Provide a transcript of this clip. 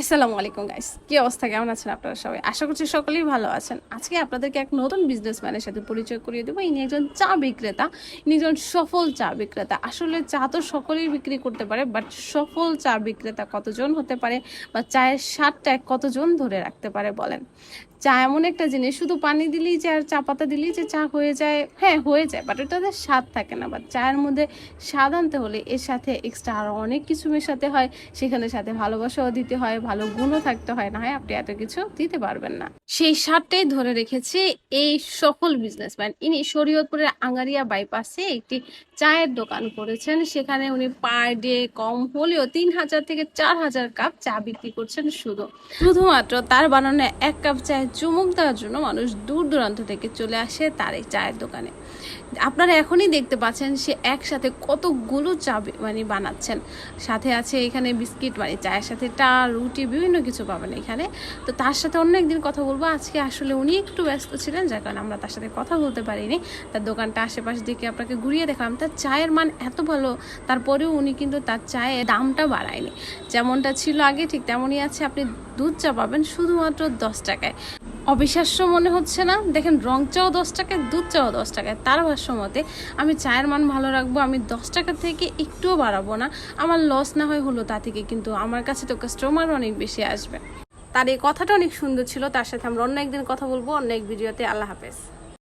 আসসালামু আলাইকুম গাইস কি অবস্থা? কেমন আছেন আপনারা সবাই? আশা করছি সকলেই ভালো আছেন। আজকে আপনাদেরকে এক নতুন বিজনেসম্যানের সাথে পরিচয় করিয়ে দেবো। ইনি একজন চা বিক্রেতা, ইনি একজন সফল চা বিক্রেতা। আসলে চা তো সকলেই বিক্রি করতে পারে বাট সফল চা বিক্রেতা কতজন হতে পারে বা চায়ের স্বাদটা কতজন ধরে রাখতে পারে বলেন? চা এমন একটা জিনিস, শুধু পানি দিলেই যে আর চা পাতা দিলেই যে চা হয়ে যায় হ্যাঁ হয়ে যায় বাট ওটাতে স্বাদ থাকে না। বাট চায়ের মধ্যে স্বাদ আনতে হলে এর সাথে এক্সট্রা আরও অনেক কিছু মেশাতে হয়। সেখানে সাথে ভালোবাসাও দিতে হয় ভালো গুণও থাকতে হয়, না হয় আপনি এত কিছু দিতে পারবেন না। সেই স্বাদটাই ধরে রেখেছে এই সফল বিজনেসম্যান ইনি শরীয়তপুরের আঙ্গারিয়া বাইপাসে একটি চায়ের দোকান করেছেন। সেখানে উনি পার ডে কম হলেও তিন হাজার থেকে চার হাজার কাপ চা বিক্রি করছেন শুধু। শুধুমাত্র তার বানানো এক কাপ চায়ের চুমুক দেওয়ার জন্য মানুষ দূর দূরান্ত থেকে চলে আসে তার এই চায়ের দোকানে। আপনারা এখনই দেখতে পাচ্ছেন সে একসাথে কতগুলো চা মানে বানাচ্ছেন। সাথে আছে এখানে বিস্কিট মানে চায়ের সাথে টা, রুটি বিভিন্ন কিছু পাবেন এখানে। তো তার সাথে অন্য একদিন কথা বলব। আজকে আসলে উনি একটু ব্যস্ত ছিলেন, যার কারণে আমরা তার সাথে কথা বলতে পারিনি। তার দোকানটা আশেপাশ দিকে আপনাকে ঘুরিয়ে দেখালাম। তার চায়ের মান এত ভালো, তারপরেও উনি কিন্তু তার চায়ের দামটা বাড়ায়নি। যেমনটা ছিল আগে, ঠিক তেমনই আছে। আপনি দুধ চা পাবেন শুধুমাত্র দশ টাকায়। অবিশ্বাস্য মনে হচ্ছে না? দেখেন, রং চাও দশ টাকায় দুধ চাও দশ টাকায় তার ভাষ্য মতে আমি চায়ের মান ভালো রাখব, আমি দশ টাকা থেকে একটুও বাড়াবো না। আমার লস না হয় হলো তা থেকে, কিন্তু আমার কাছে তো কাস্টমার অনেক বেশি আসবে। তার এই কথাটা অনেক সুন্দর ছিল, তার সাথে আমরা অন্য একদিন কথা বলব, অন্য এক ভিডিওতে আল্লাহ হাফেজ।